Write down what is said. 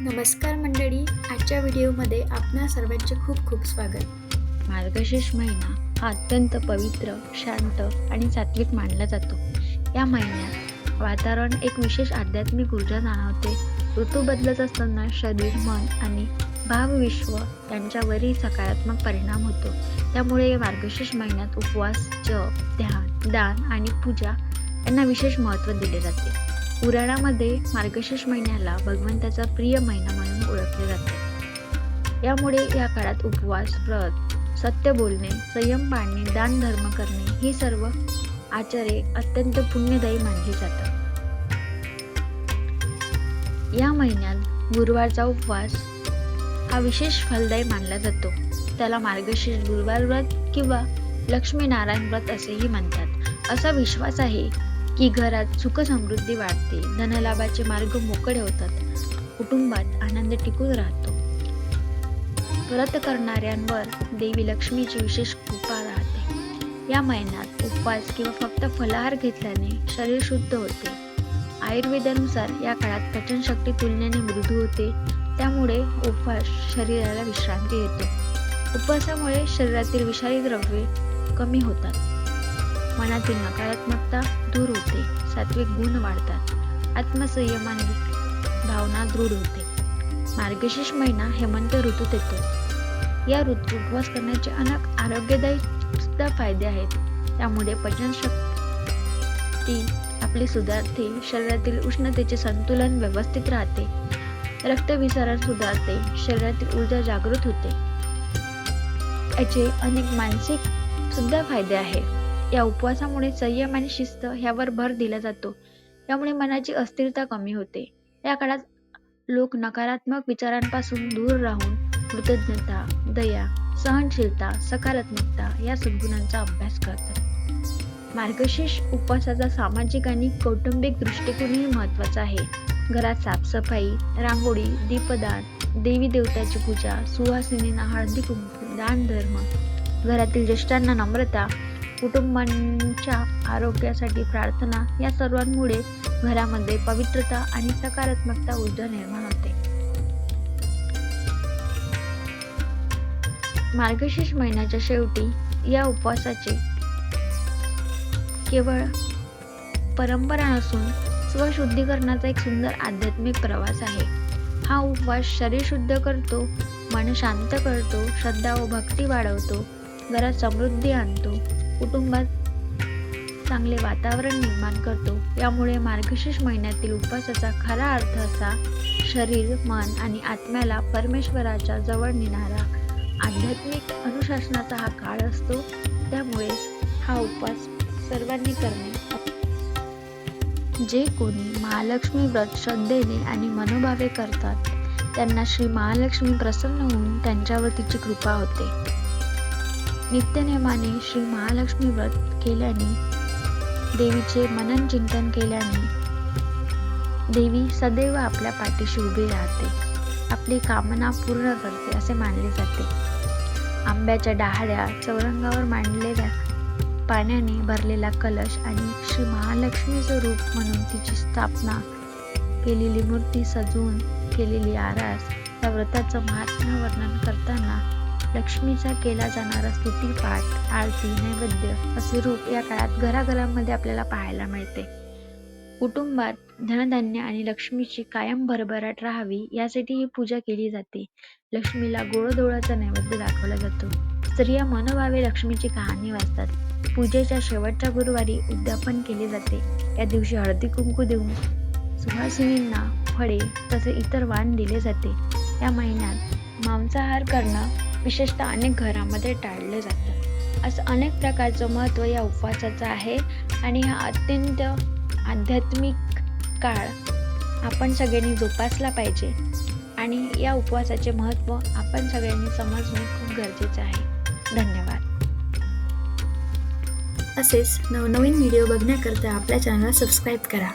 नमस्कार मंडळी आजच्या व्हिडिओमध्ये आपणा सर्वांचे खूप खूप स्वागत. मार्गशीर्ष महिना हा अत्यंत पवित्र शांत आणि सात्विक मानला जातो. या महिन्यात वातावरण एक विशेष आध्यात्मिक ऊर्जा जाणवते. ऋतू बदलत असताना शरीर मन आणि भावविश्व यांच्यावरही सकारात्मक परिणाम होतो. त्यामुळे या मार्गशीर्ष महिन्यात उपवास जप ध्यान दान आणि पूजा यांना विशेष महत्त्व दिले जाते. पुराणामध्ये मार्गशीर्ष महिन्याला भगवंताचा प्रिय महिना म्हणून ओळखले जाते. यामुळे या काळात उपवास व्रत सत्य बोलणे संयम पाळणे दान धर्म करणे ही सर्व आचारे अत्यंत पुण्यदायी मानली जातात. या महिन्यात गुरुवारचा उपवास हा विशेष फलदायी मानला जातो. त्याला मार्गशीर्ष गुरुवार व्रत किंवा लक्ष्मीनारायण व्रत असेही म्हणतात. असा विश्वास आहे की घरात सुख समृद्धी वाढते. धनलाभाचे मार्ग मोकळे होतात. कुटुंबात आनंद टिकून राहतो. व्रत करणाऱ्यांवर देवी लक्ष्मीची विशेष कृपा राहते. या महिन्यात उपवास किंवा फक्त फलाहार घेतल्याने शरीर शुद्ध होते. आयुर्वेदानुसार या काळात पचनशक्ती तुलनेने मृदू होते. त्यामुळे उपवास शरीराला विश्रांती देतो. उपवासामुळे शरीरातील विषारी द्रव्ये कमी होतात. मनातील नकारात्मकता दूर होते. सात्विक गुण वाढतात. आत्मसंयमाने भावना दृढ होते. मार्गशीर्ष महिना हेमंत ऋतूत येतो. या ऋतूत उपवास करण्याचे अनेक आरोग्यदायी सुद्धा फायदे आहेत. त्यामुळे पचनशक्ती आपली सुधारते. शरीरातील उष्णतेचे संतुलन व्यवस्थित राहते. रक्तविसारण सुधारते. शरीरातील ऊर्जा जागृत होते. याचे अनेक मानसिक सुद्धा फायदे आहेत. या उपवासामुळे संयम आणि शिस्त ह्यावर भर दिला जातो. यामुळे मनाची अस्थिरता कमी होते. या काळात लोक नकारात्मक विचारांपासून दूर राहून कृतज्ञता दया सहनशीलता सकारात्मकता या सद्गुणांचा अभ्यास करतात. मार्गशीर्ष उपवासाचा सामाजिक आणि कौटुंबिक दृष्टिकोनही महत्त्वाचा आहे. घरात साफसफाई रांगोळी दीपदान देवी देवताची पूजा सुवासिनींना हळदी कुंकू दान धर्म. घरातील ज्येष्ठांना नम्रता कुटुंबांच्या आरोग्यासाठी प्रार्थना या सर्वांमुळे घरामध्ये पवित्रता आणि सकारात्मकता ऊर्जा निर्माण होते. मार्गशीर्ष महिन्याच्या शेवटी या उपवासाचे केवळ परंपरा नसून स्वशुद्धीकरणाचा एक सुंदर आध्यात्मिक प्रवास आहे. हा उपवास शरीर शुद्ध करतो मन शांत करतो श्रद्धा व भक्ती वाढवतो घरात समृद्धी आणतो कुटुंबात चांगले वातावरण निर्माण करतो. यामुळे मार्गशीर्ष महिन्यातील उपवासाचा खरा अर्थ असा शरीर मन आणि आत्म्याला परमेश्वराच्या जवळ नेणारा आध्यात्मिक अनुशासनाचा हा काळ असतो. त्यामुळे हा उपवास सर्वांनी करणे जे कोणी महालक्ष्मी व्रत श्रद्धेने आणि मनोभावे करतात त्यांना श्री महालक्ष्मी प्रसन्न होऊन त्यांच्यावर तिची कृपा होते. नित्यनेमाने श्री महालक्ष्मी व्रत केल्याने देवीचे मनन चिंतन केल्याने देवी सदैव आपल्या पाठीशी उभी राहते आपली कामना पूर्ण करते असे मानले जाते. आंब्याच्या डहाळ्या चौरंगावर मांडलेल्या पाण्याने भरलेला कलश आणि श्री महालक्ष्मीचं रूप म्हणून तिची स्थापना केलेली मूर्ती सजवून केलेली आरास या व्रताचं महात्म्य वर्णन करताना लक्ष्मीचा केला जाणारा स्तुतीपाठ आरती नैवेद्य असे रूप या काळात घराघरामध्ये आपल्याला पाहायला मिळते. कुटुंबात धनधान्य आणि लक्ष्मीची कायम भरभराट राहावी यासाठी ही पूजा केली जाते. लक्ष्मीला गोडधोडाचा नैवेद्य दाखवला जातो. स्त्रिया मनोभावे लक्ष्मीची कहाणी वाचतात. पूजेच्या शेवटच्या गुरुवारी उद्यापन केले जाते. या दिवशी हळदी कुंकू देऊन सुहासिनींना फळे तसे इतर वाण दिले जाते. या महिन्यात मांसाहार करणं विशेषतः अनेक घरामध्ये टाळलं जातं. असं अनेक प्रकारचं महत्त्व या उपवासाचं आहे आणि हा अत्यंत आध्यात्मिक काळ आपण सगळ्यांनी जोपासला पाहिजे आणि या उपवासाचे महत्त्व आपण सगळ्यांनी समजणे खूप गरजेचं आहे. धन्यवाद. असेच नवनवीन व्हिडिओ बघण्याकरता आपल्या चॅनलला सबस्क्राईब करा.